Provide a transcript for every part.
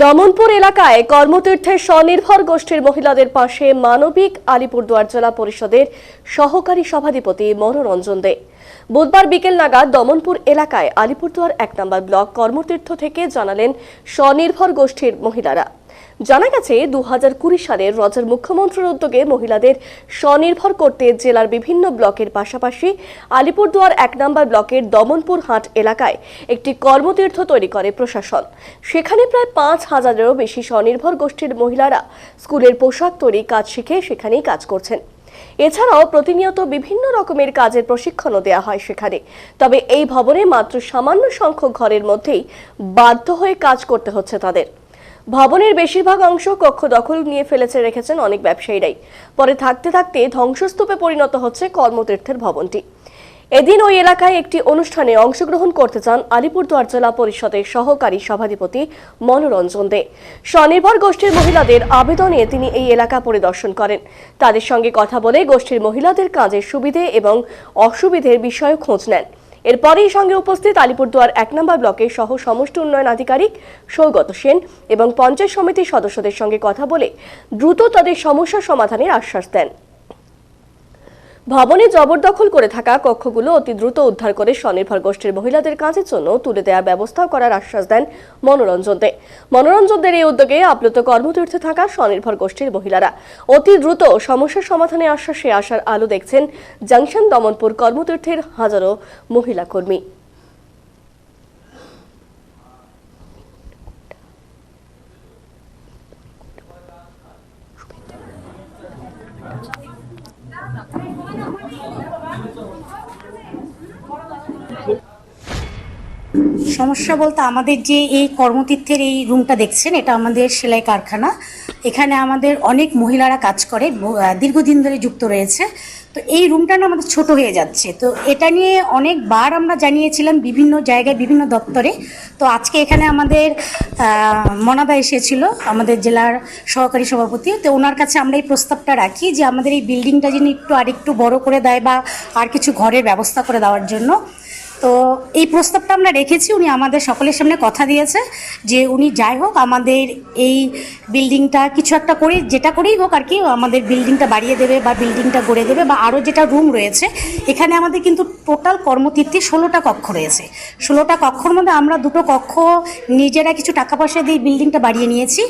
দমনপুর এলাকায় কর্মতীর্থে স্বনির্ভর গোষ্ঠীর মহিলাদের পাশে মানবিক আলিপুরদুয়ার জেলা পরিষদের সহকারী সভাধিপতি মনোরঞ্জন দে। বুধবার বিকেল নাগাদ দমনপুর এলাকায় আলিপুরদুয়ার এক নম্বর ব্লক কর্মতীর্থ থেকে জানালেন স্বনির্ভর গোষ্ঠীর মহিলারা। জানা গেছে দু হাজার কুড়ি সালের রাজ্যের মুখ্যমন্ত্রীর উদ্যোগে মহিলাদের স্বনির্ভর করতে জেলার বিভিন্ন ব্লকের পাশাপাশি আলিপুরদুয়ার এক নম্বর ব্লকের দমনপুর হাট এলাকায় একটি কর্মতীর্থ তৈরি করে প্রশাসন। সেখানে প্রায় পাঁচ হাজারেরও বেশি স্বনির্ভর গোষ্ঠীর মহিলারা স্কুলের পোশাক তৈরি কাজ শিখে সেখানেই কাজ করছেন। এছাড়াও প্রতিনিয়ত বিভিন্ন রকমের কাজের প্রশিক্ষণও দেওয়া হয় সেখানে। তবে এই ভবনে মাত্র সামান্য সংখ্যক ঘরের মধ্যেই বাধ্য হয়ে কাজ করতে হচ্ছে তাদের। ভবনের বেশিরভাগ অংশ কক্ষ দখল নিয়ে ফেলেছে রেখেছেন অনেক ব্যবসায়ীরাই। পরে থাকতে থাকতে ধ্বংসস্তূপে পরিণত হচ্ছে কর্মতীর্থের ভবনটি। এদিন ওই এলাকায় একটি অনুষ্ঠানে অংশগ্রহণ করতে চান আলিপুরদুয়ার জেলা পরিষদের সহকারী সভাধিপতি মনোরঞ্জন দে। স্বনির্ভর গোষ্ঠীর মহিলাদের আবেদনে তিনি এই এলাকা পরিদর্শন করেন। তাদের সঙ্গে কথা বলে গোষ্ঠীর মহিলাদের কাজের সুবিধে এবং অসুবিধের বিষয়ে খোঁজ নেন। এরপরেই সঙ্গে উপস্থিত আলিপুরদুয়ার এক নম্বর ব্লকের সহ সমষ্টি উন্নয়ন আধিকারিক সৌগত সেন এবং পঞ্চায়েত সমিতির সদস্যদের সঙ্গে কথা বলে দ্রুত তাদের সমস্যা সমাধানের আশ্বাস দেন। ভবনে জবরদখল করে থাকা কক্ষগুলো অতি দ্রুত উদ্ধার করে স্বনির্ভর গোষ্ঠীর মহিলাদের কাজের জন্য তুলে দেওয়ার ব্যবস্থা করার আশ্বাস দেন মনোরঞ্জন দে। মনোরঞ্জনদের এই উদ্যোগে আপ্লুত কর্মতীর্থে থাকা স্বনির্ভর গোষ্ঠীর মহিলারা অতি দ্রুত সমস্যা সমাধানে আশ্বাসে আসার আলো দেখছেন জাংশন দমনপুর কর্মতীর্থের হাজারো মহিলা কর্মী সমস্যা বলতে আমাদের যে এই কর্মতীর্থের এই রুমটা দেখছেন, এটা আমাদের সেলাই কারখানা। এখানে আমাদের অনেক মহিলারা কাজ করে দীর্ঘদিন ধরে যুক্ত রয়েছে। তো এই রুমটা না আমাদের ছোট হয়ে যাচ্ছে। তো এটা নিয়ে অনেকবার আমরা জানিয়েছিলাম বিভিন্ন জায়গায়, বিভিন্ন দপ্তরে। তো আজকে এখানে আমাদের মনাদা এসেছিল, আমাদের জেলার সহকারী সভাপতি। তো ওনার কাছে আমরা এই প্রস্তাবটা রাখি যে আমাদের এই বিল্ডিংটা যিনি একটু আরেকটু বড় করে দেয় বা আর কিছু ঘরের ব্যবস্থা করে দেওয়ার জন্য। তো এই প্রস্তাবটা আমরা রেখেছি, উনি আমাদের সকলের সামনে কথা দিয়েছে যে উনি যাই হোক আমাদের এই বিল্ডিংটা কিছু একটা করে, যেটা করেই হোক আর কি, আমাদের বিল্ডিংটা বাড়িয়ে দেবে বা বিল্ডিংটা গড়ে দেবে বা আরও যেটা রুম রয়েছে, এখানে আমাদের কিন্তু টোটাল কর্মতীর্থে ষোলোটা কক্ষ রয়েছে। ষোলোটা কক্ষর মধ্যে আমরা দুটো কক্ষ নিজেরা কিছু টাকা পয়সা দিয়ে বিল্ডিংটা বাড়িয়ে নিয়েছি,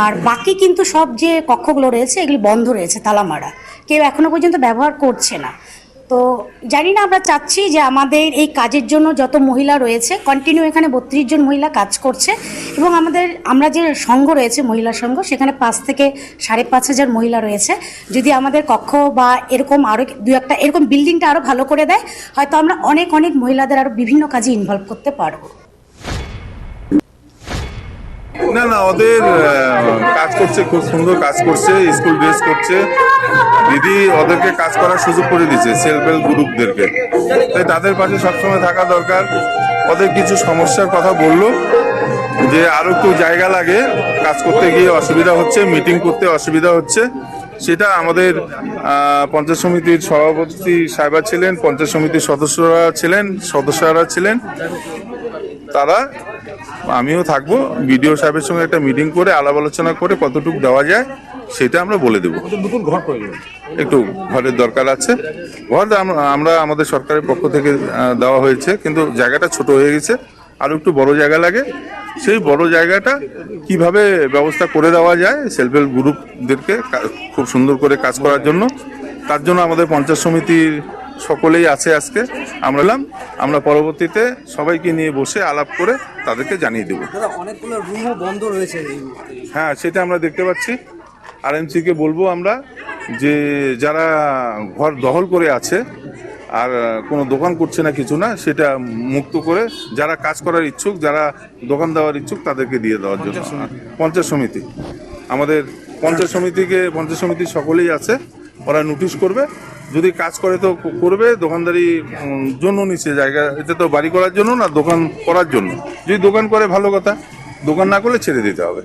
আর বাকি কিন্তু সব যে কক্ষগুলো রয়েছে, এগুলি বন্ধ রয়েছে, তালামারা। কেউ এখনও পর্যন্ত ব্যবহার করছে না। তো জানি না, আমরা চাচ্ছি যে আমাদের এই কাজের জন্য যত মহিলা রয়েছে কন্টিনিউ এখানে বত্রিশ জন মহিলা কাজ করছে এবং আমাদের, আমরা যে সংঘ রয়েছে, মহিলা সংঘ, সেখানে পাঁচ থেকে সাড়ে পাঁচ হাজার মহিলা রয়েছে। যদি আমাদের কক্ষ বা এরকম আরও দু একটা, এরকম বিল্ডিংটা আরও ভালো করে দেয়, হয়তো আমরা অনেক অনেক মহিলাদের আরও বিভিন্ন কাজে ইনভলভ করতে পারব। না না, ওদের কাজ করছে, খুব সুন্দর কাজ করছে, স্কুল ড্রেস করছে। দিদি ওদেরকে কাজ করার সুযোগ করে দিচ্ছে সেলফ হেল্প গ্রুপদেরকে তাই তাদের পাশে সবসময় থাকা দরকার। ওদের কিছু সমস্যার কথা বলল, যে আরও একটু জায়গা লাগে, কাজ করতে গিয়ে অসুবিধা হচ্ছে মিটিং করতে অসুবিধা হচ্ছে। সেটা আমাদের পঞ্চায়েত সমিতির সভাপতি সাহেবা ছিলেন, পঞ্চায়েত সমিতির সদস্যরা ছিলেন সদস্যরা ছিলেন। তারা আমিও থাকব। বিডিও সাহেবের সঙ্গে একটা মিটিং করে আলাপ আলোচনা করে কতটুকু দেওয়া যায় সেটা আমরা বলে দেবো। নতুন ঘর প্রয়োজন একটু ঘরের দরকার আছে। ঘর আম- আমরা আমাদের সরকারের পক্ষ থেকে দেওয়া হয়েছে কিন্তু জায়গাটা ছোট হয়ে গেছে। আরও একটু বড় জায়গা লাগে। সেই বড় জায়গাটা কীভাবে ব্যবস্থা করে দেওয়া যায় সেলফ হেল্প গ্রুপদেরকে খুব সুন্দর করে কাজ করার জন্য। তার জন্য আমাদের পঞ্চায়েত সমিতির সকলেই আছে আজকে। আমরা এলাম। আমরা পরবর্তীতে সবাইকে নিয়ে বসে আলাপ করে তাদেরকে জানিয়ে দেবো। অনেকগুলো রুমও বন্ধ রয়েছে হ্যাঁ সেটা আমরা দেখতে পাচ্ছি। আরএমসি কে বলব আমরা যে যারা ঘর দখল করে আছে আর কোনো দোকান করছে না কিছু না সেটা মুক্ত করে যারা কাজ করার ইচ্ছুক যারা দোকান দেওয়ার ইচ্ছুক তাদেরকে দিয়ে দেওয়ার জন্য। পঞ্চায়েত সমিতি। আমাদের পঞ্চায়েত সমিতিকে পঞ্চায়েত সমিতির সকলেই আছে। ওরা নোটিশ করবে। যদি কাজ করে তো করবে, দোকানদারি জন্য নিচ্ছে জায়গা। এটা তো বাড়ি করার জন্য না, দোকান করার জন্য। যদি দোকান করে, ভালো কথা। দোকান না করলে ছেড়ে দিতে হবে।